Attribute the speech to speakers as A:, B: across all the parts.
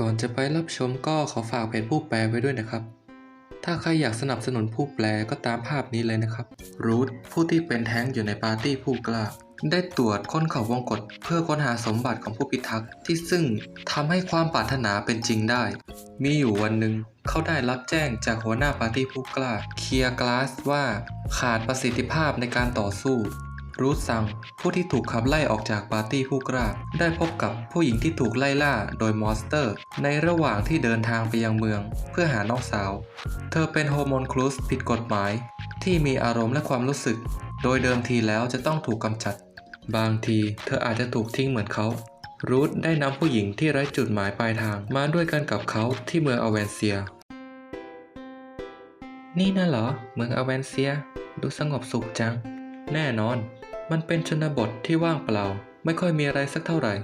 A: ก่อนจะไปรับชมก็ขอฝากเพจผู้แปลไว้ด้วยนะครับ ถ้าใครอยากสนับสนุนผู้แปลก็ตามภาพนี้เลยนะครับ รูทผู้ที่เป็นแท้งอยู่ในปาร์ตี้ผู้กล้า ได้ตรวจค้นเขาวงกฏเพื่อค้นหาสมบัติของผู้พิทักษ์ที่ซึ่งทำให้ความปรารถนาเป็นจริงได้ มีอยู่วันหนึ่งเขาได้รับแจ้งจากหัวหน้าปาร์ตี้ผู้กล้า เคียร์กลาสว่าขาดประสิทธิภาพในการต่อสู้ รูทซัง ผู้ที่ถูกขับไล่ออกจากปาร์ตี้ผู้กล้า ได้พบกับผู้หญิงที่ถูกไล่ล่าโดยมอนสเตอร์ ในระหว่างที่เดินทางไปยังเมือง เพื่อหาน้องสาว เธอเป็นโฮอร์โมนคลูสผิดกฎหมาย ที่มีอารมณ์และความรู้สึก โดยเดิมทีแล้วจะต้องถูกกำจัด บางทีเธออาจจะถูกทิ้งเหมือนเขารูทได้นำผู้หญิงที่ไร้จุดหมายปลายทางมาด้วยกันกับเขาที่เมืองอเวนเซีย นี่น่ะเหรอ เมืองอเวนเซีย ดูสงบสุขจัง แน่นอน มันเป็นชนบทที่ว่างเปล่า ไม่ค่อยมีอะไรสักเท่าไหร่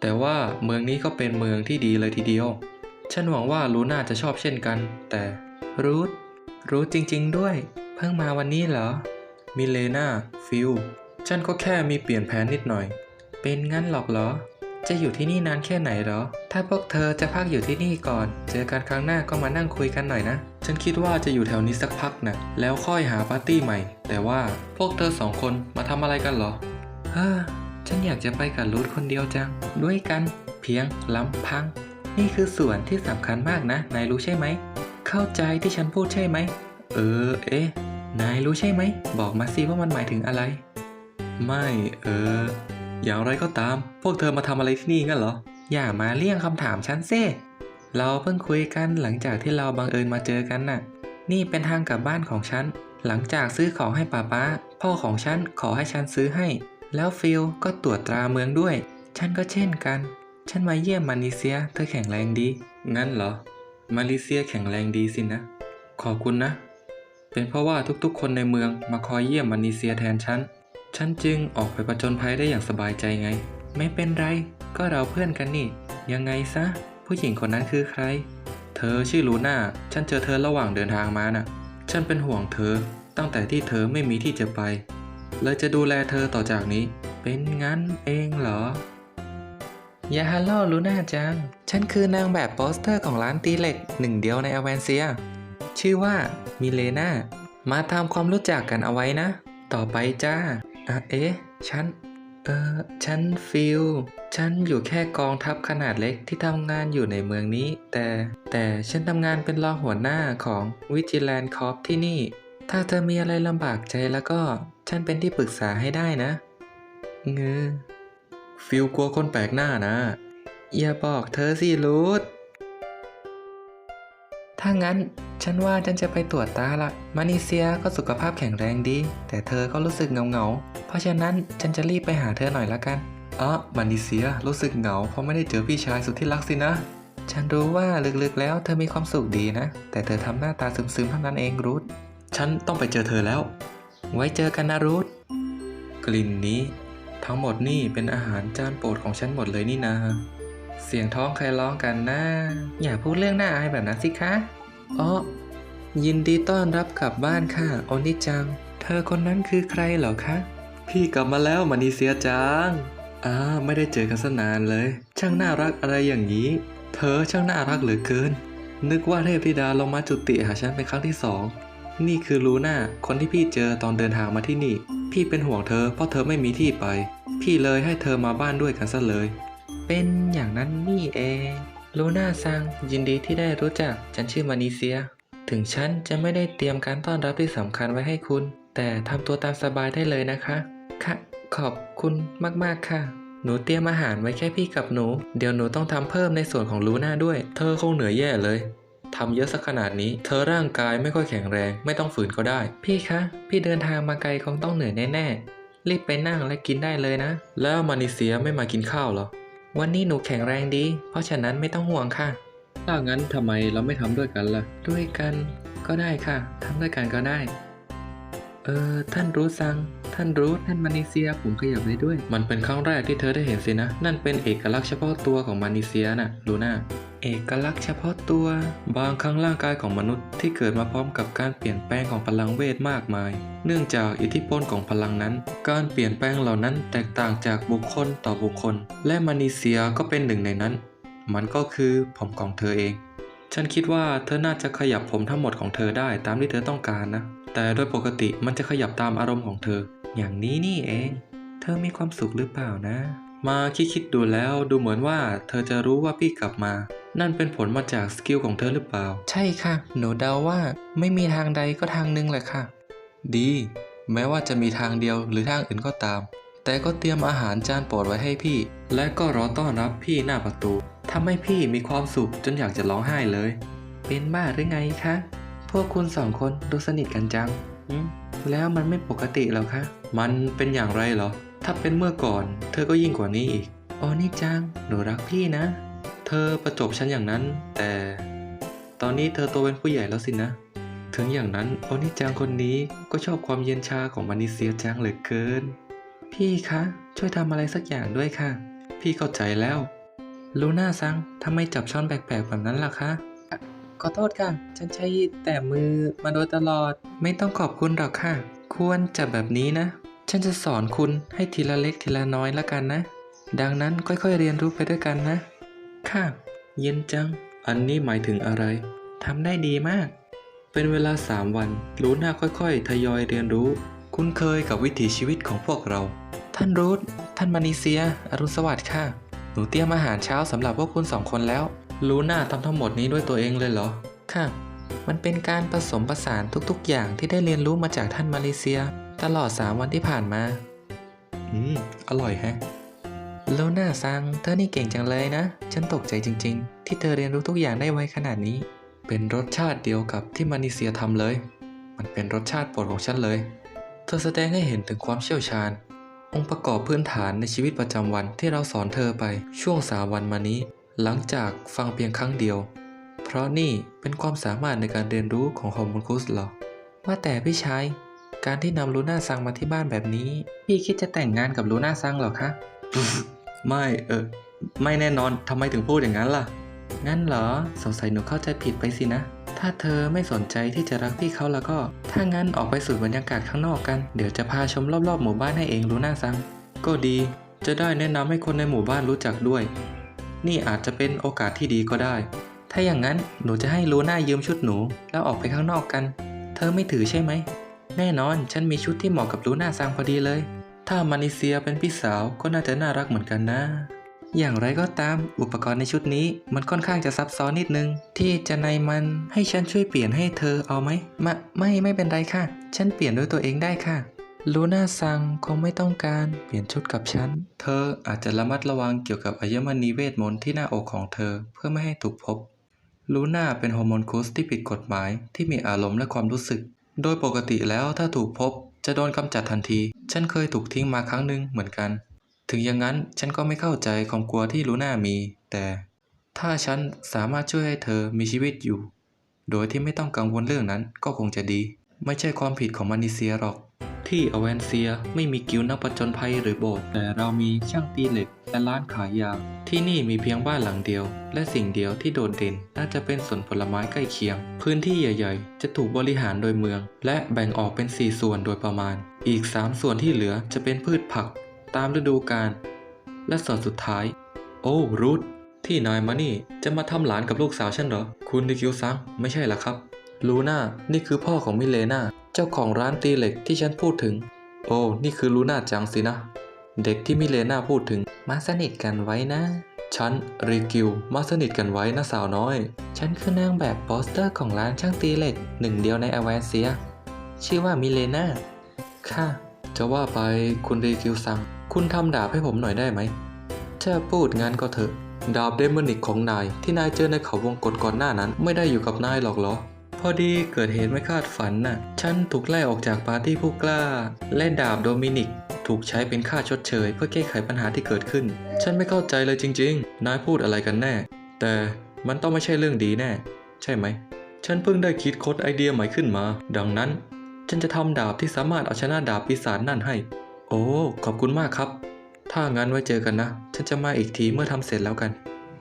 A: แต่ว่าเมืองนี้ก็เป็นเมืองที่ดีเลยทีเดียว ฉันหวังว่าลูน่าจะชอบเช่นกัน แต่รูทรู้จริง ๆ ด้วย เพิ่งมาวันนี้เหรอ มิเลนาฟิลฉันก็แค่มีเปลี่ยนแผนนิดหน่อย เป็นงั้นหรอกเหรอ จะอยู่ที่นี่นานแค่ไหนเหรอ ถ้าพวกเธอจะพักอยู่ที่นี่ก่อน เจอกันครั้งหน้าก็มานั่งคุยกันหน่อยนะ ฉันคิดว่าจะอยู่แถวนี้สักพักนะแล้วค่อยหาปาร์ตี้ใหม่ แต่ว่าพวกเธอสองคนมาทำอะไรกันเหรอฮ้อฉันอยากจะไปกับรูทคนเดียวจัง ด้วยกัน เพียงลำพัง นี่คือส่วนที่สำคัญมากนะนายรู้ใช่ไหม เข้าใจที่ฉันพูดใช่ไหม เออ เอ๊ะ นายรู้ใช่ไหม บอกมาสิว่ามันหมายถึงอะไร ไม่เออ อย่างไรก็ตาม พวกเธอมาทำอะไรที่นี่งั้นเหรอ อย่ามาเลี่ยงคำถามฉันเซ่ เราเพิ่งคุยกันหลังจากที่เราบังเอิญมาเจอกันน่ะ นี่เป็นทางกลับบ้านของฉัน หลังจากซื้อของให้ป้าป้า พ่อของฉันขอให้ฉันซื้อให้ แล้วฟิลก็ตรวจตราเมืองด้วย ฉันก็เช่นกัน ฉันมาเยี่ยมมาเลเซีย เธอแข็งแรงดี งั้นเหรอ มาเลเซียแข็งแรงดีสินะ ขอบคุณนะ เป็นเพราะว่าทุกๆ คนในเมืองมาคอยเยี่ยมมาเลเซียแทนฉัน ฉันจึงออกไปประจนภัยได้อย่างสบายใจไง ไม่เป็นไร ก็เราเพื่อนกันนี่ ยังไงซะ ผู้หญิงคนนั้นคือใคร เธอชื่อลูน่า ฉันเจอเธอระหว่างเดินทางมาน่ะ ฉันเป็นห่วงเธอ ตั้งแต่ที่เธอไม่มีที่จะไป เลยจะดูแลเธอต่อจากนี้ เป็นงั้นเองเหรออย่าฮัลโหลลูน่าจัง ฉันคือนางแบบโปสเตอร์ของร้านตีเหล็กหนึ่งเดียวในอเวนเซีย ชื่อว่ามิเลนา มาทำความรู้จักกันเอาไว้นะ ต่อไปจ้าอะเอ๊ะ ฉัน เออฉันฟิลฉันอยู่แค่กองทัพขนาดเล็กที่ทำงานอยู่ในเมืองนี้ แต่แต่ฉันทำงานเป็นรองหัวหน้าของวิจิแลนด์คอปที่นี่ ถ้าเธอมีอะไรลำบากใจแล้วก็ ฉันเป็นที่ปรึกษาให้ได้นะเงือฟิลกลัวคนแปลกหน้านะ อย่าบอกเธอสิรูท ถ้างั้นฉันว่าฉันจะไปตรวจตาละมานิเซียก็สุขภาพแข็งแรงดี แต่เธอก็รู้สึกเหงาๆเพราะฉะนั้นฉันจะรีบไปหาเธอหน่อยละกันอ๋อมานิเซียรู้สึกเหงาเพราะไม่ได้เจอพี่ชายสุดที่รักสินะ ฉันรู้ว่าลึกๆแล้วเธอมีความสุขดีนะ แต่เธอทำหน้าตาซึมๆเท่านั้นเองรูทฉันต้องไปเจอเธอแล้ว ไว้เจอกันนะรูทกลิ่นนี้ ทั้งหมดนี่เป็นอาหารจานโปรดของฉันหมดเลยนี่นา เสียงท้องใครร้องกันนะ อย่าพูดเรื่องน่าอายแบบนั้นสิคะอ๋อยินดีต้อนรับกลับบ้านค่ะโอนิจัง เธอคนนั้นคือใครเหรอคะ พี่กลับมาแล้วมานิเซียจังอ่าไม่ได้เจอกันสนานเลย ช่างน่ารักอะไรอย่างนี้ เธอช่างน่ารักเหลือเกิน นึกว่าเทพธิดาลงมาจุติหาฉันเป็นครั้งที่สอง นี่คือลูน่าคนที่พี่เจอตอนเดินทางมาที่นี่ พี่เป็นห่วงเธอเพราะเธอไม่มีที่ไป พี่เลยให้เธอมาบ้านด้วยกันซะเลย เป็นอย่างนั้นนี่เองลูน่าซังยินดีที่ได้รู้จักฉันชื่อมานิเซีย ถึงฉันจะไม่ได้เตรียมการต้อนรับที่สำคัญไว้ให้คุณ แต่ทำตัวตามสบายได้เลยนะคะ ค่ะ ขอบคุณมากๆค่ะ หนูเตรียมอาหารไว้แค่พี่กับหนู เดี๋ยวหนูต้องทำเพิ่มในส่วนของลูน่าด้วย เธอคงเหนื่อยแย่เลยทำเยอะสักขนาดนี้ เธอร่างกายไม่ค่อยแข็งแรง ไม่ต้องฝืนก็ได้ พี่คะ พี่เดินทางมาไกลคงต้องเหนื่อยแน่ๆ รีบไปนั่งและกินได้เลยนะ แล้วมานิเซียไม่มากินข้าวเหรอ วันนี้หนูแข็งแรงดี เพราะฉะนั้นไม่ต้องห่วงค่ะ ถ้างั้นทำไมเราไม่ทำด้วยกันล่ะ ด้วยกันก็ได้ค่ะทำด้วยกันก็ได้ เออ ท่านรู้ซัง ท่านรู้ ท่านมานิเซีย ผมขยับได้ด้วย มันเป็นครั้งแรกที่เธอได้เห็นสินะ นั่นเป็นเอกลักษณ์เฉพาะตัวของมานิเซียน่ะ ลูน่า เอกลักษณ์เฉพาะตัว บางครั้งร่างกายของมนุษย์ที่เกิดมาพร้อมกับการเปลี่ยนแปลงของพลังเวทมากมาย เนื่องจากอิทธิพลของพลังนั้น การเปลี่ยนแปลงเหล่านั้นแตกต่างจากบุคคลต่อบุคคล และมานิเซียก็เป็นหนึ่งในนั้น มันก็คือผมของเธอเอง ฉันคิดว่าเธอน่าจะขยับผมทั้งหมดของเธอได้ตามที่เธอต้องการนะ แต่โดยปกติมันจะขยับตามอารมณ์ของเธอ อย่างนี้นี่เอง เธอมีความสุขหรือเปล่านะ มาคิดๆดูแล้วดูเหมือนว่าเธอจะรู้ว่าพี่กลับมา นั่นเป็นผลมาจากสกิลของเธอหรือเปล่า ใช่ค่ะ หนูเดาว่าไม่มีทางใดก็ทางหนึงแหละค่ะ ดี แม้ว่าจะมีทางเดียวหรือทางอื่นก็ตาม แต่ก็เตรียมอาหารจานโปรดไว้ให้พี่ และก็รอต้อนรับพี่หน้าประตูทำให้พี่มีความสุขจนอยากจะร้องไห้เลย เป็นบ้าหรือไงคะ พวกคุณสองคนดูสนิทกันจังอืมแล้วมันไม่ปกติแล้วคะ มันเป็นอย่างไรเหรอ ถ้าเป็นเมื่อก่อน เธอก็ยิ่งกว่านี้อีก อ๋อนี่จัง หนูรักพี่นะ เธอประจบฉันอย่างนั้น แต่ตอนนี้เธอโตเป็นผู้ใหญ่แล้วสินะ ถึงอย่างนั้นโอนิจังคนนี้ก็ชอบความเย็นชาของมานิเซียจังเหลือเกิน พี่คะ ช่วยทำอะไรสักอย่างด้วยค่ะ พี่เข้าใจแล้วลูน่าซังทำไมจับช้อนแปลกๆแบบนั้นล่ะคะขอโทษค่ะ ฉันใช้แต่มือมาโดยตลอด ไม่ต้องขอบคุณหรอกค่ะ ควรจับแบบนี้นะ ฉันจะสอนคุณให้ทีละเล็กทีละน้อยละกันนะ ดังนั้นค่อยๆเรียนรู้ไปด้วยกันนะ ค่ะเย็นจัง อันนี้หมายถึงอะไร ทำได้ดีมาก เป็นเวลาสามวัน ลูน่าค่อยๆ ทยอยเรียนรู้ คุ้นเคยกับวิถีชีวิตของพวกเรา ท่านรูทท่านมานิเซีย อรุณสวัสดิ์ค่ะ หนูเตรียมอาหารเช้าสำหรับพวกคุณสองคนแล้ว ลูน่าทำทั้งหมดนี้ด้วยตัวเองเลยเหรอ ค่ะ มันเป็นการผสมผสานทุกๆ อย่างที่ได้เรียนรู้มาจากท่านมาเลเซีย ตลอด3วันที่ผ่านมา อืม อร่อยแฮะ ลน่าซัง เธอนี่เก่งจังเลยนะ ฉันตกใจจริง ๆ ที่เธอเรียนรู้ทุกอย่างได้ไวขนาดนี้ เป็นรสชาติเดียวกับที่มานิเซียทำเลย มันเป็นรสชาติโปรดของฉันเลย เธอแสดงให้เห็นถึงความเชี่ยวชาญ องค์ประกอบพื้นฐานในชีวิตประจำวันที่เราสอนเธอไปช่วงสามวันมานี้ หลังจากฟังเพียงครั้งเดียว เพราะนี่เป็นความสามารถในการเรียนรู้ของฮอร์โมนคุสหรอว่าแต่พี่ชายการที่นำลูน่าซังมาที่บ้านแบบนี้ พี่คิดจะแต่งงานกับลูน่าซังหรอคะ ไม่เออไม่แน่นอนทำไมถึงพูดอย่างนั้นล่ะ งั้นเหรอสงสัยหนูเข้าใจผิดไปสินะ ถ้าเธอไม่สนใจที่จะรักพี่เขาแล้วก็ ถ้างั้นออกไปสูดบรรยากาศข้างนอกกัน เดี๋ยวจะพาชมรอบๆหมู่บ้านให้เองลูน่าซัง ก็ดี จะได้แนะนำให้คนในหมู่บ้านรู้จักด้วย นี่อาจจะเป็นโอกาสที่ดีก็ได้ ถ้าอย่างนั้นหนูจะให้ลูน่ายืมชุดหนู แล้วออกไปข้างนอกกัน เธอไม่ถือใช่ไหม แน่นอนฉันมีชุดที่เหมาะกับลูน่าซังพอดีเลย ถ้ามานิเซียเป็นพี่สาวก็น่าจะน่ารักเหมือนกันนะ อย่างไรก็ตามอุปกรณ์ในชุดนี้มันค่อนข้างจะซับซ้อนนิดนึง ที่จะในมันให้ฉันช่วยเปลี่ยนให้เธอเอาไหมมะไม่ไม่เป็นไรค่ะ ฉันเปลี่ยนด้วยตัวเองได้ค่ะลูน่าซังคงไม่ต้องการเปลี่ยนชุดกับฉัน เธออาจจะระมัดระวังเกี่ยวกับอัญมณีเวทมนต์ที่หน้าอกของเธอเพื่อไม่ให้ถูกพบ ลูน่าเป็นฮอร์โมนคูสที่ผิดกฎหมายที่มีอารมณ์และความรู้สึก โดยปกติแล้วถ้าถูกพบ จะโดนกำจัดทันที ฉันเคยถูกทิ้งมาครั้งหนึ่งเหมือนกัน ถึงอย่างนั้นฉันก็ไม่เข้าใจความกลัวที่ลูน่ามี แต่ถ้าฉันสามารถช่วยให้เธอมีชีวิตอยู่ โดยที่ไม่ต้องกังวลเรื่องนั้นก็คงจะดี ไม่ใช่ความผิดของมานิเซียหรอก ที่อเวนเซียไม่มีกิลด์นักผจญภัยหรือโบสถ์แต่เรามีช่างตีเหล็กและร้านขายยา ที่นี่มีเพียงบ้านหลังเดียว และสิ่งเดียวที่โดดเด่นน่าจะเป็นสวนผลไม้ใกล้เคียง พื้นที่ใหญ่ ๆ จะถูกบริหารโดยเมือง และแบ่งออกเป็น 4 ส่วนโดยประมาณ อีก 3 ส่วนที่เหลือจะเป็นพืชผัก ตามฤดูกาลและส่วนสุดท้าย โอ้รูทที่นายมานี่จะมาทำหลานกับลูกสาวฉันเหรอ คุณดิคิวซังไม่ใช่หรอครับลูน่านี่คือพ่อของมิเลนา เจ้าของร้านตีเหล็กที่ฉันพูดถึง โอ้ นี่คือลูน่าจังสินะ เด็กที่มิเลนาพูดถึง มาสนิทกันไว้นะ ฉันริกิวมาสนิทกันไว้นะสาวน้อย ฉันคือนางแบบโปสเตอร์ของร้านช่างตีเหล็กหนึ่งเดียวในอเวนเซีย ชื่อว่ามิเลนาค่ะ จะว่าไปคุณริกิวซังคุณทำดาบให้ผมหน่อยได้ไหมถ้าพูดงั้นก็เถอะ ดาบเดมอนิกของนายที่นายเจอในเขาวงกฏก่อนหน้านั้น ไม่ได้อยู่กับนายหรอกเหรอ อดีเกิดเหตุไม่คาดฝันน่ะ ฉันถูกไล่ออกจากปาร์ตี้ผู้กล้า และดาบโดมินิก ถูกใช้เป็นค่าชดเชย เพื่อแก้ไขปัญหาที่เกิดขึ้น ฉันไม่เข้าใจเลยจริง ๆ นายพูดอะไรกันแน่ แต่มันต้องไม่ใช่เรื่องดีแน่ ใช่ไหม ฉันเพิ่งได้คิดค้นไอเดียใหม่ขึ้นมา ดังนั้น ฉันจะทำดาบที่สามารถเอาชนะดาบปีศาจนั่นให้ โอ้ ขอบคุณมากครับ ถ้างั้นไว้เจอกันนะ ฉันจะมาอีกทีเมื่อทำเสร็จแล้วกัน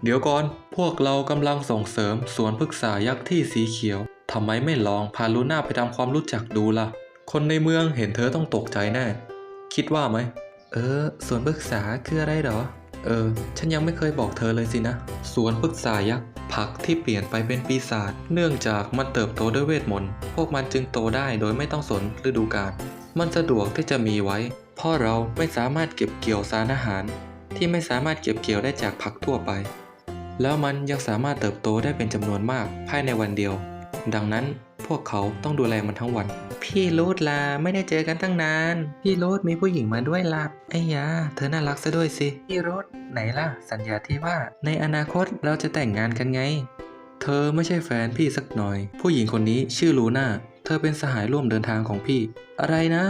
A: เดี๋ยวก่อน พวกเรากำลังส่งเสริมสวนพฤกษายักษ์ที่สีเขียว ทำไมไม่ลองพาลูน่าไปทำความรู้จักดูล่ะ คนในเมืองเห็นเธอต้องตกใจแน่ คิดว่าไหม เออสวนพฤกษาคืออะไรเหรอเเออ ฉันยังไม่เคยบอกเธอเลยสินะ สวนพฤกษายักษ์ผักที่เปลี่ยนไปเป็นปีศาจเนื่องจากมันเติบโตด้วยเวทมนต์ พวกมันจึงโตได้โดยไม่ต้องสนฤดูกาล มันสะดวกที่จะมีไว้ เพราะเราไม่สามารถเก็บเกี่ยวสารอาหาร ที่ไม่สามารถเก็บเกี่ยวได้จากผักทั่วไป แล้วมันยังสามารถเติบโตได้เป็นจำนวนมากภายในวันเดียว ดังนั้นพวกเขาต้องดูแลมันทั้งวัน พี่รูดลาไม่ได้เจอกันตั้งนาน พี่รูดมีผู้หญิงมาด้วยล่ะไอ้ยาเธอน่ารักซะด้วยสิ พี่รูดไหนล่ะ สัญญาที่ว่า ในอนาคตเราจะแต่งงานกันไง เธอไม่ใช่แฟนพี่สักหน่อย ผู้หญิงคนนี้ชื่อลูน่า เธอเป็นสหายร่วมเดินทางของพี่ อะไรนะ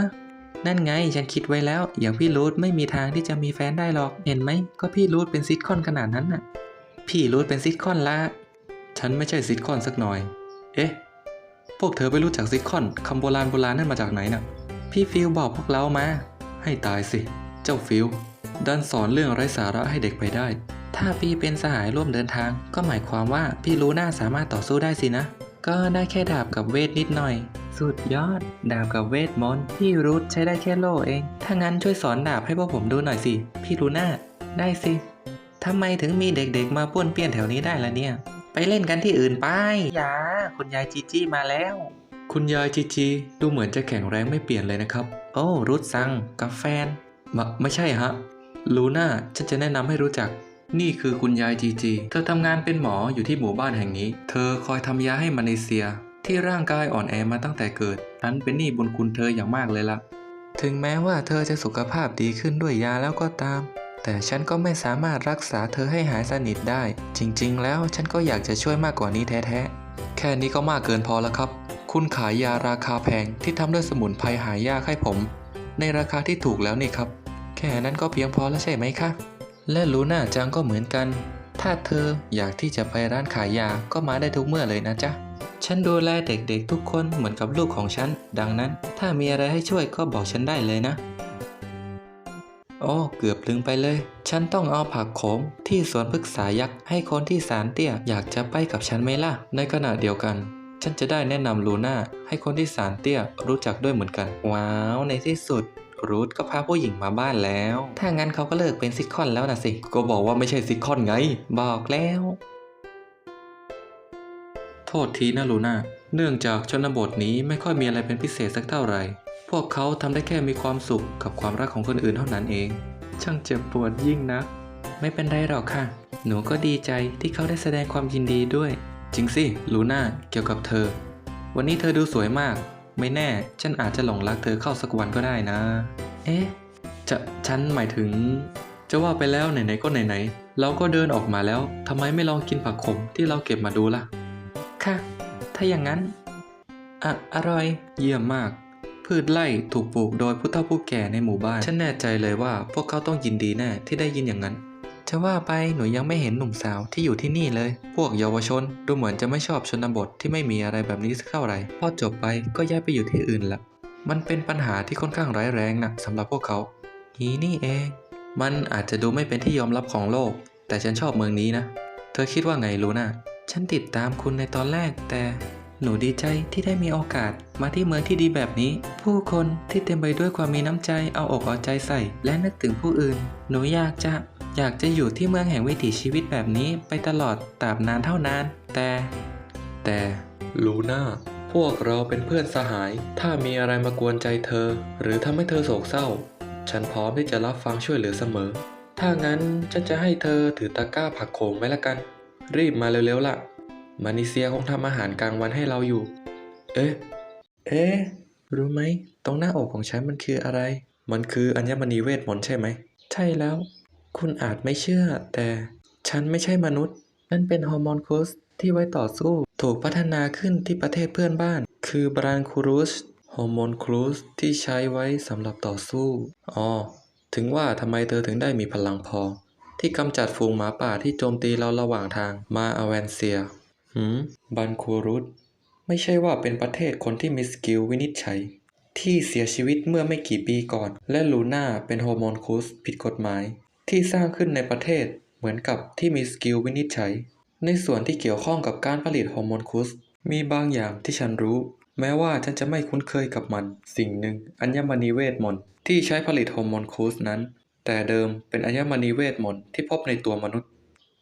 A: นั่นไงฉันคิดไว้แล้ว อย่างพี่รูดไม่มีทางที่จะมีแฟนได้หรอก เห็นไหม ก็พี่รูดเป็นซิทคอนขนาดนั้นน่ะ พี่รูดเป็นซิทคอนละ ฉันไม่ใช่ซิทคอนสักหน่อย เอ๊ะ พวกเธอไปรู้จักซิคอนคำโบราณโบราณนั่นมาจากไหนน่ะ พี่ฟิลบอกพวกเรามา ให้ตายสิ เจ้าฟิลดันสอนเรื่องไร้สาระให้เด็กไปได้ ถ้าพี่เป็นสหายร่วมเดินทาง ก็หมายความว่าพี่รู้หน่าสามารถต่อสู้ได้สินะ ก็ได้แค่ดาบกับเวทนิดหน่อย สุดยอด ดาบกับเวทมนต์พี่รูทใช้ได้แค่โล่เอง ถ้างั้นช่วยสอนดาบให้พวกผมดูหน่อยสิ พี่รู้หน่าได้สิทำไมถึงมีเด็กๆมาป้วนเปี้ยนแถวนี้ได้ล่ะเนี่ย ไปเล่นกันที่อื่นไปยาคุณยายจีจี้มาแล้ว คุณยายจีจีดูเหมือนจะแข็งแรงไม่เปลี่ยนเลยนะครับ โอ้รุดซังกับแฟนมะไม่ใช่ฮะลูน่าฉันจะแนะนำให้รู้จัก นี่คือคุณยายจีจี เธอทำงานเป็นหมออยู่ที่หมู่บ้านแห่งนี้ เธอคอยทำยาให้มาเลเซีย ที่ร่างกายอ่อนแอมาตั้งแต่เกิดฉันเป็นหนี้บุญคุณเธออย่างมากเลยล่ะ ถึงแม้ว่าเธอจะสุขภาพดีขึ้นด้วยยาแล้วก็ตาม แต่ฉันก็ไม่สามารถรักษาเธอให้หายสนิทได้ จริงๆ แล้วฉันก็อยากจะช่วยมากกว่านี้แท้ๆ แค่นี้ก็มากเกินพอแล้วครับ คุณขายยาราคาแพงที่ทำด้วยสมุนไพรหายากให้ผม ในราคาที่ถูกแล้วนี่ครับ แค่นั้นก็เพียงพอแล้วใช่ไหมคะ และลูน่าจังก็เหมือนกัน ถ้าเธออยากที่จะไปร้านขายยาก็มาได้ทุกเมื่อเลยนะจ๊ะฉันดูแลเด็กๆทุกคนเหมือนกับลูกของฉัน ดังนั้น ถ้ามีอะไรให้ช่วยก็บอกฉันได้เลยนะ โอ้ เกือบลืมไปเลย ฉันต้องเอาผักโขมที่สวนพฤกษายักษ์ให้คนที่สารเตี้ยอยากจะไปกับฉันไหมล่ะ ในขณะเดียวกัน ฉันจะได้แนะนำลูน่าให้คนที่สารเตี้ยรู้จักด้วยเหมือนกัน ว้าว ในที่สุด รูทก็พาผู้หญิงมาบ้านแล้ว ถ้างั้นเขาก็เลิกเป็นซิทคอนแล้วนะสิ ก็บอกว่าไม่ใช่ซิทคอนไง บอกแล้ว โทษทีนะลูน่า เนื่องจากชนบทนี้ไม่ค่อยมีอะไรเป็นพิเศษสักเท่าไหร่ พวกเขาทำได้แค่มีความสุขกับความรักของคนอื่นเท่านั้นเอง ช่างเจ็บปวดยิ่งนะ ไม่เป็นไรหรอกค่ะ หนูก็ดีใจที่เขาได้แสดงความยินดีด้วย จริงสิ ลูน่า เกี่ยวกับเธอ วันนี้เธอดูสวยมาก ไม่แน่ ฉันอาจจะหลงรักเธอเข้าสักวันก็ได้นะ เอ๊ะ จะ ฉันหมายถึง จะว่าไปแล้วไหนๆก็ไหนๆ เราก็เดินออกมาแล้ว ทำไมไม่ลองกินผักขมที่เราเก็บมาดูล่ะ ค่ะ ถ้าอย่างนั้น อะ อร่อย เยี่ยมมาก พืชไร่ถูกปลูกโดยผู้เฒ่าผู้แก่ในหมู่บ้าน ฉันแน่ใจเลยว่าพวกเขาต้องยินดีแน่ที่ได้ยินอย่างนั้น จะว่าไปหนูยังไม่เห็นหนุ่มสาวที่อยู่ที่นี่เลย พวกเยาวชนดูเหมือนจะไม่ชอบชนบทที่ไม่มีอะไรแบบนี้สักเท่าไหร่พอจบไปก็ย้ายไปอยู่ที่อื่นละ มันเป็นปัญหาที่ค่อนข้างร้ายแรงนะสำหรับพวกเขานีนี่เอง มันอาจจะดูไม่เป็นที่ยอมรับของโลก แต่ฉันชอบเมืองนี้นะ เธอคิดว่าไงลูน่าฉันติดตามคุณในตอนแรกแต่ หนูดีใจที่ได้มีโอกาสมาที่เมืองที่ดีแบบนี้ ผู้คนที่เต็มไปด้วยความมีน้ำใจเอาอกเอาใจใส่ และนึกถึงผู้อื่น หนูอยากจะ อยากจะอยู่ที่เมืองแห่งวิถีชีวิตแบบนี้ไปตลอดตราบนานเท่านาน แต่ แต่ลูน่าพวกเราเป็นเพื่อนสหาย ถ้ามีอะไรมากวนใจเธอ หรือทำให้เธอโศกเศร้า ฉันพร้อมที่จะรับฟังช่วยเหลือเสมอ ถ้างั้นฉันจะให้เธอถือตะกร้าผักโขมไว้ละกัน รีบมาเร็วๆล่ะ มานิเซียคงทำอาหารกลางวันให้เราอยู่ เอ๊ะ เอ๊ะ รู้ไหม ตรงหน้าอกของฉันมันคืออะไร มันคืออัญมณีเวทมนต์ใช่ไหม ใช่แล้ว คุณอาจไม่เชื่อ แต่ฉันไม่ใช่มนุษย์ นั่นเป็นฮอร์โมนคูสที่ไว้ต่อสู้ ถูกพัฒนาขึ้นที่ประเทศเพื่อนบ้าน คือบรานคูรุสฮอร์โมนครูสที่ใช้ไว้สำหรับต่อสู้ อ๋อ ถึงว่าทำไมเธอถึงได้มีพลังพอ ที่กำจัดฝูงหมาป่าที่โจมตีเราระหว่างทางมาอาเวนเซีย หืม บันคูรุสไม่ใช่ว่าเป็นประเทศคนที่มีสกิลวินิจฉัย ที่เสียชีวิตเมื่อไม่กี่ปีก่อน และลูน่าเป็นฮอร์โมนคูสผิดกฎหมาย ที่สร้างขึ้นในประเทศเหมือนกับที่มีสกิลวินิจฉัย ในส่วนที่เกี่ยวข้องกับการผลิตฮอร์โมนคูสมีบางอย่างที่ฉันรู้ แม้ว่าฉันจะไม่คุ้นเคยกับมัน สิ่งหนึ่ง อัญมณีเวทมนต์ที่ใช้ผลิตฮอร์โมนคูสนั้น แต่เดิมเป็นอัญมณีเวทมนต์ที่พบในตัวมนุษย์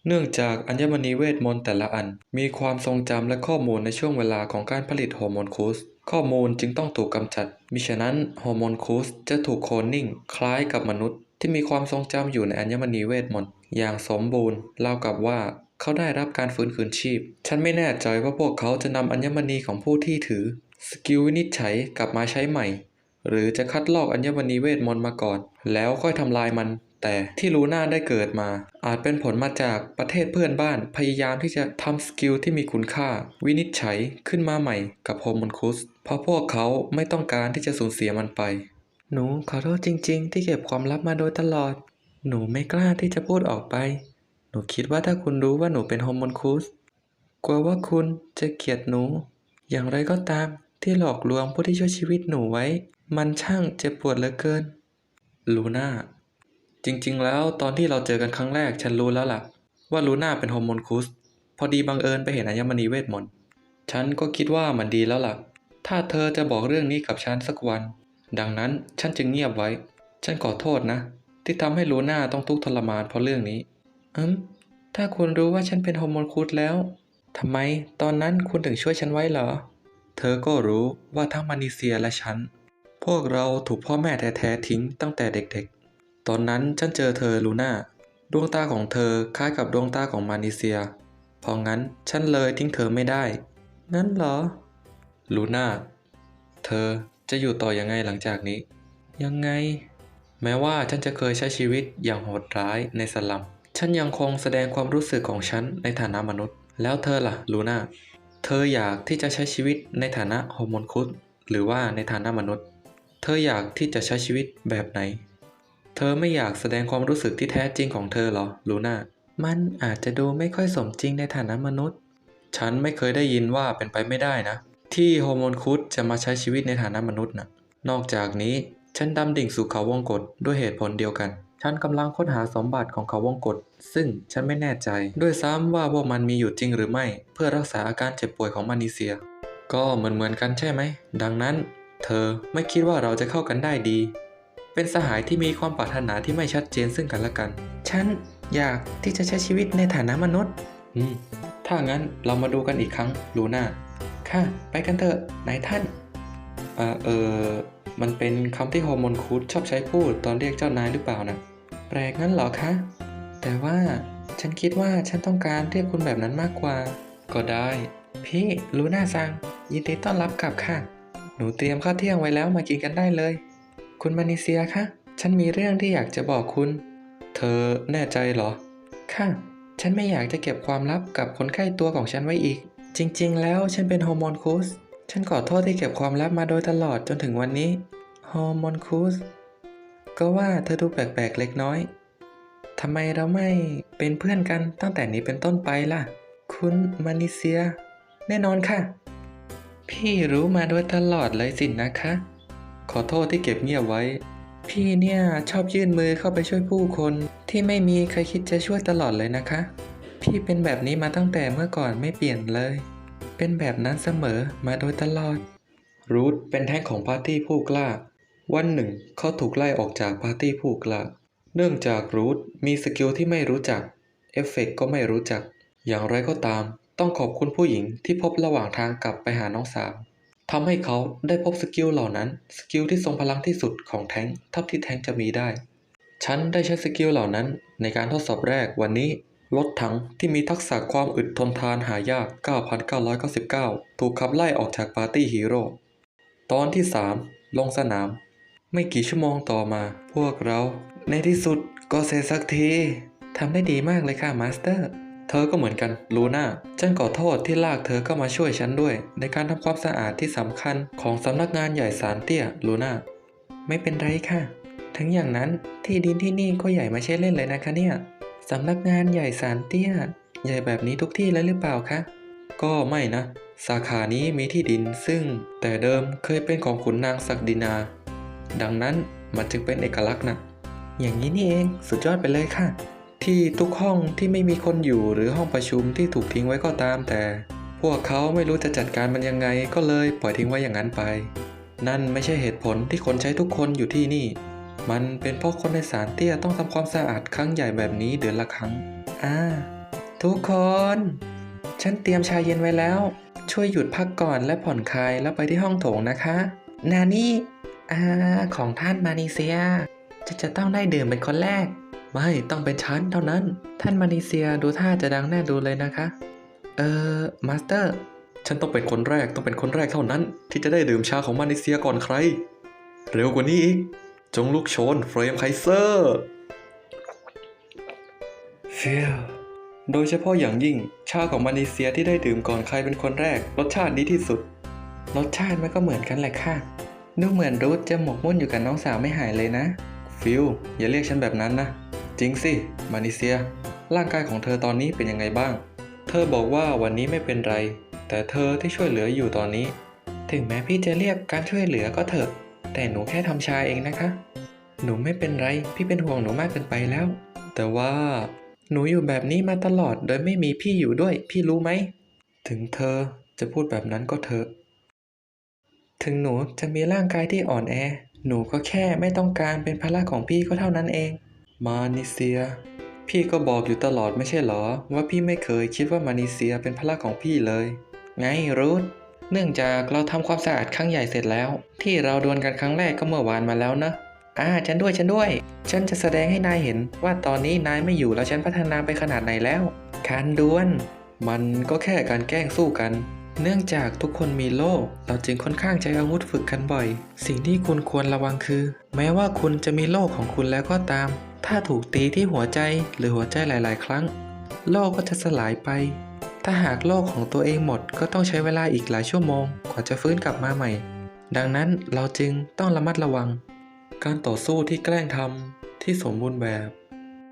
A: เนื่องจากอัญมณีเวทมนต์แต่ละอัน มีความทรงจำและข้อมูลในช่วงเวลาของการผลิตฮอร์โมนคูสข้อมูลจึงต้องถูกกำจัดมิฉะนั้นฮอร์โมนคูสจะถูกโคลนนิ่ง คล้ายกับมนุษย์ ที่มีความทรงจำอยู่ในอัญมณีเวทมนต์อย่างสมบูรณ์รากับว่าเขาได้รับการฟื้นคืนชีพ ฉันไม่แน่ใจว่าพวกเขาจะนำอัญมณีของผู้ที่ถือ สกิลวินิจฉัยกลับมาใช้ใหม่ หรือจะคัดลอกอัญมณีเวทมนต์มาก่อน แล้วค่อยทำลายมัน แต่ที่ลูน่าได้เกิดมา อาจเป็นผลมาจากประเทศเพื่อนบ้านพยายามที่จะทำสกิลที่มีคุณค่า วินิจฉัยขึ้นมาใหม่กับโฮมอนคุสเพราะพวกเขาไม่ต้องการที่จะสูญเสียมันไป หนูขอโทษจริง ๆ ที่เก็บความลับมาโดยตลอด หนูไม่กล้าที่จะพูดออกไป หนูคิดว่าถ้าคุณรู้ว่าหนูเป็นโฮมอนคุสกลัวว่าคุณจะเกลียดหนู อย่างไรก็ตามที่หลอกลวงผู้ที่ช่วยชีวิตหนูไว้ มันช่างเจ็บปวดเหลือเกิน ลูน่า จริงๆ แล้วตอนที่เราเจอกันครั้งแรกฉันรู้แล้วล่ะ ว่าลูน่าเป็นโฮมอนคุส พอดีบังเอิญไปเห็นอัญมณีเวทมนต์ ฉันก็คิดว่ามันดีแล้วล่ะ ถ้าเธอจะบอกเรื่องนี้กับฉันสักวัน ดังนั้นฉันจึงเงียบไว้ ฉันขอโทษนะ ที่ทำให้ลูน่าต้องทุกข์ทรมานเพราะเรื่องนี้ อืม ถ้าคุณรู้ว่าฉันเป็นโฮอร์โมนคูดแล้วทำไมตอนนั้นคุณถึงช่วยฉันไว้เหรอ เธอก็รู้ว่าทั้งมานิเซียและฉัน พวกเราถูกพ่อแม่แท้ๆทิ้งตั้งแต่เด็ก ตอนนั้นฉันเจอเธอลูน่า ดวงตาของเธอคล้ายกับดวงตาของมานิเซียพราะงั้นฉันเลยทิ้งเธอไม่ได้ งั้นเหรอ ลูน่า เธอจะอยู่ต่อยังไงหลังจากนี้ ยังไง แม้ว่าฉันจะเคยใช้ชีวิตอย่างโหดร้ายในสลัม ฉันยังคงแสดงความรู้สึกของฉันในฐานะมนุษย์ แล้วเธอล่ะ ลูน่า เธออยากที่จะใช้ชีวิตในฐานะฮอร์โมนคุดหรือว่าในฐานะมนุษย์ เธออยากที่จะใช้ชีวิตแบบไหน เธอไม่อยากแสดงความรู้สึกที่แท้จริงของเธอเหรอ ลูน่า มันอาจจะดูไม่ค่อยสมจริงในฐานะมนุษย์ ฉันไม่เคยได้ยินว่าเป็นไปไม่ได้นะ ที่ฮอร์โมนคุดจะมาใช้ชีวิตในฐานะมนุษย์นะนอกจากนี้ฉันดำดิ่งสู่เขาวงกฏด้วยเหตุผลเดียวกัน ฉันกำลังค้นหาสมบัติของเขาวงกฏซึ่งฉันไม่แน่ใจ ด้วยซ้ำว่าพวกมันมีอยู่จริงหรือไม่ เพื่อรักษาอาการเจ็บป่วยของมานิเซีย ก็เหมือนเหมือนๆกันใช่ไหม ดังนั้น เธอไม่คิดว่าเราจะเข้ากันได้ดี เป็นสหายที่มีความปรารถนาที่ไม่ชัดเจนซึ่งกันและกัน ฉันอยากที่จะใช้ชีวิตในฐานะมนุษย์ อืม ถ้างั้นเรามาดูกันอีกครั้งลูน่า ค่ะ ไปกันเถอะนายท่านอ่าเออ มันเป็นคำที่ฮอร์โมนคูดชอบใช้พูดตอนเรียกเจ้านายหรือเปล่านะ แปลกงั้นเหรอคะ แต่ว่าฉันคิดว่าฉันต้องการเรียกคุณแบบนั้นมากกว่า ก็ได้ พี่ลูน่าซังยินดีต้อนรับกลับค่ะ หนูเตรียมข้าวเที่ยงไว้แล้วมากินกันได้เลย คุณมานิเซียคะ ฉันมีเรื่องที่อยากจะบอกคุณ เธอแน่ใจเหรอ ค่ะ ฉันไม่อยากจะเก็บความลับกับคนใกล้ตัวของฉันไว้อีก จริง ๆ แล้วฉันเป็นฮอร์โมนคูส ฉันขอโทษที่เก็บความลับมาโดยตลอดจนถึงวันนี้ ฮอร์โมนคูส ก็ว่าเธอดูแปลกๆเล็กน้อย ทำไมเราไม่เป็นเพื่อนกันตั้งแต่นี้เป็นต้นไปล่ะ คุณมานิเซีย แน่นอนค่ะ พี่รู้มาโดยตลอดเลยสินนะคะ ขอโทษที่เก็บเงียบไว้ พี่เนี่ยชอบยื่นมือเข้าไปช่วยผู้คนที่ไม่มีใครคิดจะช่วยตลอดเลยนะคะ พี่เป็นแบบนี้มาตั้งแต่เมื่อก่อนไม่เปลี่ยนเลย เป็นแบบนั้นเสมอมาโดยตลอด รูทเป็นแท้งของปาร์ตี้ผู้กล้า วันหนึ่งเขาถูกไล่ออกจากปาร์ตี้ผู้กล้า เนื่องจากรูทมีสกิลที่ไม่รู้จัก เอฟเฟกต์ก็ไม่รู้จัก อย่างไรก็ตาม ต้องขอบคุณผู้หญิงที่พบระหว่างทางกลับไปหาน้องสาว ทำให้เขาได้พบสกิลเหล่านั้น สกิลที่ทรงพลังที่สุดของแท้งเท่าที่แท้งจะมีได้ ฉันได้ใช้สกิลเหล่านั้น ในการทดสอบแรกวันนี้รถถังที่มีทักษะความอึดทนทานหายาก 9,999 ถูกขับไล่ออกจากปาร์ตี้ฮีโร่ ตอนที่ 3 ลงสนาม ไม่กี่ชั่วโมงต่อมา พวกเรา ในที่สุดก็เสร็จสักที ทำได้ดีมากเลยค่ะมาสเตอร์ ธอก็เหมือนกันลูน่าฉันขอโทษที่ลากเธอเข้ามาช่วยฉันด้วย ในการทำความสะอาดที่สำคัญของสำนักงานใหญ่สารเตี้ยลูน่าไม่เป็นไรค่ะ ถึงอย่างนั้นที่ดินที่นี่ก็ใหญ่ไม่ใช่เล่นเลยนะคะเนี่ยสำนักงานใหญ่สารเตี้ย ใหญ่แบบนี้ทุกที่แล้วหรือเปล่าคะก็ไม่นะ สาขานี้มีที่ดินซึ่งแต่เดิมเคยเป็นของขุนนางศักดินา ดังนั้นมันจึงเป็นเอกลักษณ์นะอย่างนี้นี่เองสุดยอดไปเลยค่ะ ที่ทุกห้องที่ไม่มีคนอยู่หรือห้องประชุมที่ถูกทิ้งไว้ก็ตามแต่ พวกเขาไม่รู้จะจัดการมันยังไงก็เลยปล่อยทิ้งไว้อย่างนั้นไป นั่นไม่ใช่เหตุผลที่คนใช้ทุกคนอยู่ที่นี่ มันเป็นเพราะคนในสารเตี้ยต้องทำความสะอาดครั้งใหญ่แบบนี้เดือนละครั้ง อ่า ทุกคน ฉันเตรียมชาเย็นไว้แล้ว ช่วยหยุดพักก่อนและผ่อนคลายแล้วไปที่ห้องโถงนะคะ นานี่อาของท่านมานิเซีย จะจะต้องได้ดื่มเป็นคนแรก ไม่ต้องเป็นฉันเท่านั้น ท่านมานิเซียดูท่าจะดังแน่ดูเลยนะคะ เออมาสเตอร์ ฉันต้องเป็นคนแรกต้องเป็นคนแรกเท่านั้น ที่จะได้ดื่มชาของมานิเซียก่อนใคร เร็วกว่านี้อีก จงลุกโชนเฟรมไคเซอร์ฟิลโดยเฉพาะอย่างยิ่งชาของมานิเซียที่ได้ดื่มก่อนใครเป็นคนแรก รสชาติดีที่สุด รสชาติมันก็เหมือนกันแหละค่ะดูเหมือนรูทจะหมกมุ่นอยู่กับน้องสาวไม่หายเลยนะ ฟิลอย่าเรียกฉันแบบนั้นนะ จริงสิ มานิเซีย ร่างกายของเธอตอนนี้เป็นยังไงบ้าง เธอบอกว่าวันนี้ไม่เป็นไร แต่เธอที่ช่วยเหลืออยู่ตอนนี้ ถึงแม้พี่จะเรียกการช่วยเหลือก็เถอะ แต่หนูแค่ทำชาเองนะคะ หนูไม่เป็นไร พี่เป็นห่วงหนูมากเกินไปแล้ว แต่ว่า หนูอยู่แบบนี้มาตลอด โดยไม่มีพี่อยู่ด้วย พี่รู้ไหม ถึงเธอจะพูดแบบนั้นก็เถอะ ถึงหนูจะมีร่างกายที่อ่อนแอ หนูก็แค่ไม่ต้องการเป็นภาระของพี่ก็เท่านั้นเอง มานิเซีย พี่ก็บอกอยู่ตลอดไม่ใช่เหรอ ว่าพี่ไม่เคยคิดว่ามานิเซียเป็นภาระของพี่เลย ไงรูทเนื่องจากเราทำความสะอาดครั้งใหญ่เสร็จแล้ว ที่เราดวลกันครั้งแรกก็เมื่อวานมาแล้วนะอ่าฉันด้วยฉันด้วย ฉันจะแสดงให้นายเห็นว่าตอนนี้นายไม่อยู่แล้วฉันพัฒนาไปขนาดไหนแล้ว การดวลมันก็แค่การแกล้งสู้กัน เนื่องจากทุกคนมีโล่เราจึงค่อนข้างใช้อาวุธฝึกกันบ่อย สิ่งที่คุณควรระวังคือ แม้ว่าคุณจะมีโล่ของคุณแล้วก็ตาม ถ้าถูกตีที่หัวใจหรือหัวใจหลาย ๆ ครั้ง โล่ก็จะสลายไป ถ้าหากโล่ของตัวเองหมดก็ต้องใช้เวลาอีกหลายชั่วโมง กว่าจะฟื้นกลับมาใหม่ ดังนั้นเราจึงต้องระมัดระวัง การต่อสู้ที่แกล้งทำที่สมบูรณ์แบบ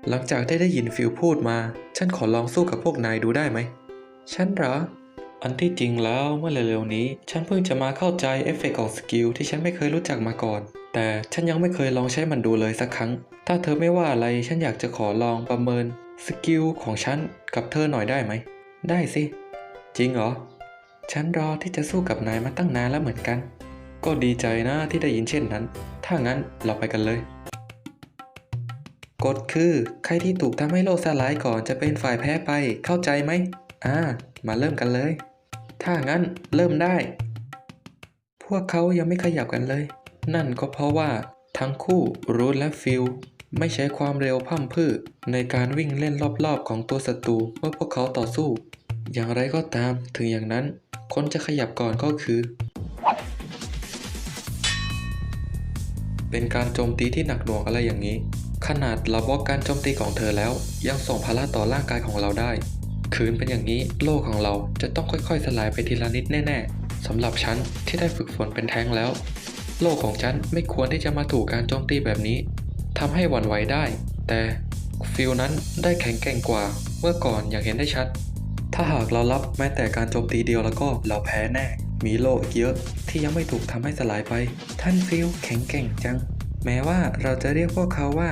A: หลังจากได้ได้ยินฟิลพูดมา ฉันขอลองสู้กับพวกนายดูได้ไหมฉันเหรอ อันที่จริงแล้วเมื่อเร็วๆนี้ ฉันเพิ่งจะมาเข้าใจเอฟเฟกต์ของสกิลที่ฉันไม่เคยรู้จักมาก่อน แต่ฉันยังไม่เคยลองใช้มันดูเลยสักครั้ง ถ้าเธอไม่ว่าอะไรฉันอยากจะขอลองประเมินสกิลของฉันกับเธอหน่อยได้ไหม ได้สิ จริงเหรอ ฉันรอที่จะสู้กับนายมาตั้งนานแล้วเหมือนกัน ก็ดีใจนะที่ได้ยินเช่นนั้น ถ้างั้นเราไปกันเลย กฎคือใครที่ถูกทำให้โลกสลายก่อนจะเป็นฝ่ายแพ้ไปเข้าใจไหมอ่า มาเริ่มกันเลย ถ้างั้นเริ่มได้ พวกเขายังไม่ขยับกันเลย นั่นก็เพราะว่าทั้งคู่รูทและฟิลไม่ใช้ความเร็วพร่ำพื่ในการวิ่งเล่นรอบๆ ของตัวศัตรูเมื่อพวกเขาต่อสู้ อย่างไรก็ตามถึงอย่างนั้น คนจะขยับก่อนก็คือ เป็นการโจมตีที่หนักหน่วงอะไรอย่างนี้ ขนาดเราบล็อกการโจมตีของเธอแล้ว ยังส่งภาระต่อร่างกายของเราได้ คืนเป็นอย่างนี้โลกของเราจะต้องค่อยๆ สลายไปทีละนิดแน่ๆสำหรับฉันที่ได้ฝึกฝนเป็นแท้งแล้ว โลกของฉันไม่ควรที่จะมาถูกการโจมตีแบบนี้ทำให้หวั่นไหวได้ แต่ฟิลนั้นได้แข็งแกร่งกว่าเมื่อก่อนอย่างเห็นได้ชัด ถ้าหากเรารับแม้แต่การโจมตีเดียวแล้วก็เราแพ้แน่ มีโลกอีกเยอะที่ยังไม่ถูกทำให้สลายไป ท่านฟิลแข็งแกร่งจัง แม้ว่าเราจะเรียกพวกเขาว่า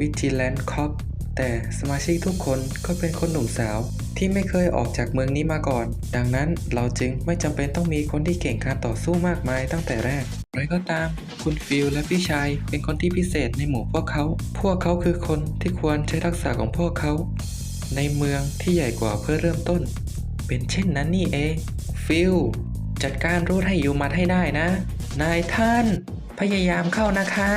A: Vigilant Cop แแต่สมาชิกทุกคนก็เป็นคนหนุ่มสาว ที่ไม่เคยออกจากเมืองนี้มาก่อน ดังนั้นเราจึงไม่จำเป็นต้องมีคนที่เก่งการต่อสู้มากมายตั้งแต่แรกไรก็ตาม คุณฟิลและพี่ชายเป็นคนที่พิเศษในหมู่พวกเขา พวกเขาคือคนที่ควรใช้ทักษะของพวกเขา ในเมืองที่ใหญ่กว่าเพื่อเริ่มต้น เป็นเช่นนั้นนี่เอง ฟิลจัดการรูทให้ยูมัดให้ได้นะ นายท่าน พยายามเข้านะคะ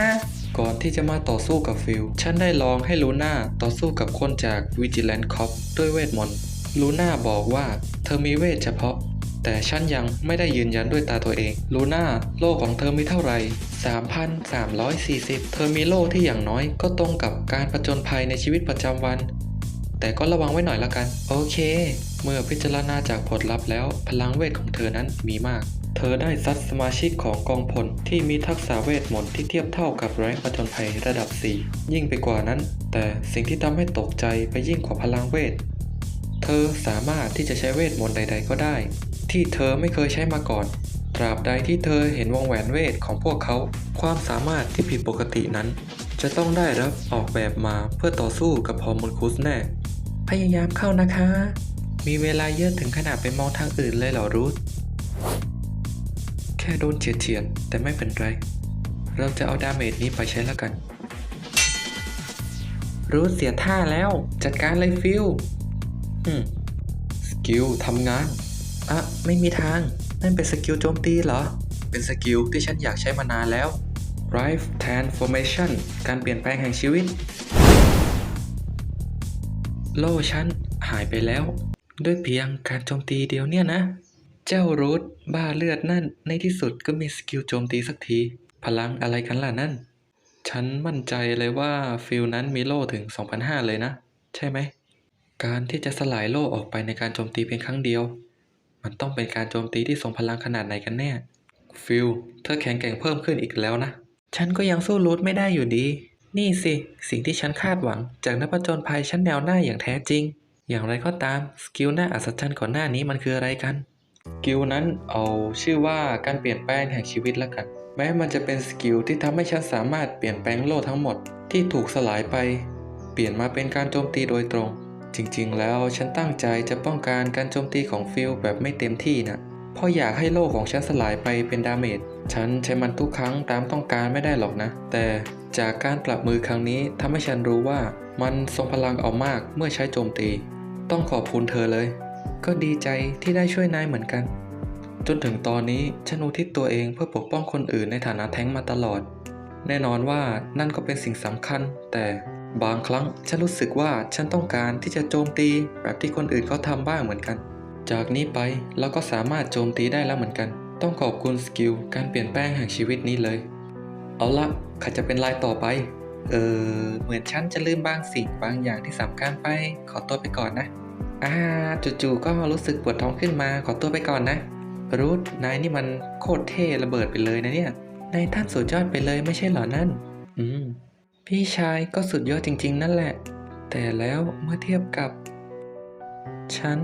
A: ก่อนที่จะมาต่อสู้กับฟิลฉันได้ลองให้ลูน่าต่อสู้กับคนจาก Vigilant Cop ด้วยเวทมนต์ลูน่าบอกว่าเธอมีเวทเฉพาะ แต่ฉันยังไม่ได้ยืนยันด้วยตาตัวเองลูน่าโล่ของเธอมีเท่าไหร่ 3,340 เธอมีโล่ที่อย่างน้อยก็ตรงกับการประจนภัยในชีวิตประจำวัน แต่ก็ระวังไว้หน่อยละกัน โอเค เมื่อพิจารณาจากผลลัพธ์แล้ว พลังเวทของเธอนั้นมีมาก เธอได้ซัดสมาชิกของกองพลที่มีทักษะเวทมนต์ที่เทียบเท่ากับแรงผจญภัยระดับ 4 ยิ่งไปกว่านั้น แต่สิ่งที่ทำให้ตกใจไปยิ่งกว่าพลังเวท เธอสามารถที่จะใช้เวทมนต์ใด ๆ ก็ได้ ที่เธอไม่เคยใช้มาก่อนตราบใดที่เธอเห็นวงแหวนเวทของพวกเขา ความสามารถที่ผิดปกตินั้น จะต้องได้รับออกแบบมาเพื่อต่อสู้กับฮอร์โมนคุสแน่ พยายามเข้านะคะ มีเวลาเยอะถึงขนาดไปมองทางอื่นเลยเหรอรูทแค่โดนเฉียดๆแต่ไม่เป็นไร เราจะเอาดาเมจนี้ไปใช้แล้วกัน รู้เสียท่าแล้ว จัดการเลยฟิลสกิลทำงาน อะ ไม่มีทาง นั่นเป็นสกิลโจมตีเหรอ เป็นสกิลที่ฉันอยากใช้มานานแล้ว Life Transformation การเปลี่ยนแปลงแห่งชีวิต โล่ฉันหายไปแล้ว ด้วยเพียงการโจมตีเดียวเนี่ยนะ เจ้ารูทบ้าเลือดนั่นในที่สุดก็มีสกิลโจมตีสักที พลังอะไรกันล่ะนั่น ฉันมั่นใจเลยว่าฟิลนั้นมีโล่ถึง 2,500 เลยนะ ใช่ไหม การที่จะสลายโล่ออกไปในการโจมตีเพียงครั้งเดียว มันต้องเป็นการโจมตีที่ทรงพลังขนาดไหนกันแน่ ฟิลเธอแข็งแกร่งเพิ่มขึ้นอีกแล้วนะ ฉันก็ยังสู้รูทไม่ได้อยู่ดี นี่สิสิ่งที่ฉันคาดหวัง จากนักผจญภัยชั้นแนวหน้าอย่างแท้จริง อย่างไรก็ตามสกิลหน้าอัศจรรย์ก่อนหน้านี้มันคืออะไรกันสกิลนั้นเอาชื่อว่าการเปลี่ยนแปลงแห่งชีวิตแล้วกัน แม้มันจะเป็นสกิลที่ทำให้ฉันสามารถเปลี่ยนแปลงโลกทั้งหมดที่ถูกสลายไป เปลี่ยนมาเป็นการโจมตีโดยตรง จริงๆ แล้วฉันตั้งใจจะป้องกันการโจมตีของฟิลแบบไม่เต็มที่นะเพราะอยากให้โลกของฉันสลายไปเป็นดาเมจ ฉันใช้มันทุกครั้งตามต้องการไม่ได้หรอกนะ แต่ จากการปรับมือครั้งนี้ทำให้ฉันรู้ว่ามันทรงพลังเอามากเมื่อใช้โจมตี ต้องขอบคุณเธอเลย ก็ดีใจที่ได้ช่วยนายเหมือนกัน จนถึงตอนนี้ฉันอุทิศตัวเองเพื่อปกป้องคนอื่นในฐานะแท้งมาตลอด แน่นอนว่านั่นก็เป็นสิ่งสำคัญ แต่บางครั้งฉันรู้สึกว่าฉันต้องการที่จะโจมตีแบบที่คนอื่นเขาทำบ้างเหมือนกัน จากนี้ไปเราก็สามารถโจมตีได้แล้วเหมือนกัน ต้องขอบคุณสกิลการเปลี่ยนแปลงแห่งชีวิตนี้เลย เอาละ ใครจะเป็นลายต่อไป เออ เหมือนฉันจะลืมบางสิ่งบางอย่างที่สำคัญไป ขอตัวไปก่อนนะ อ่า จู่ๆก็รู้สึกปวดท้องขึ้นมา ขอตัวไปก่อนนะ รูทนายนี่มันโคตรเท่ระเบิดไปเลยนะเนี่ย นายท่านสุดยอดไปเลยไม่ใช่เหรอนั่น อืม พี่ชายก็สุดยอดจริง ๆ นั่นแหละ แต่แล้วเมื่อเทียบกับ ฉัน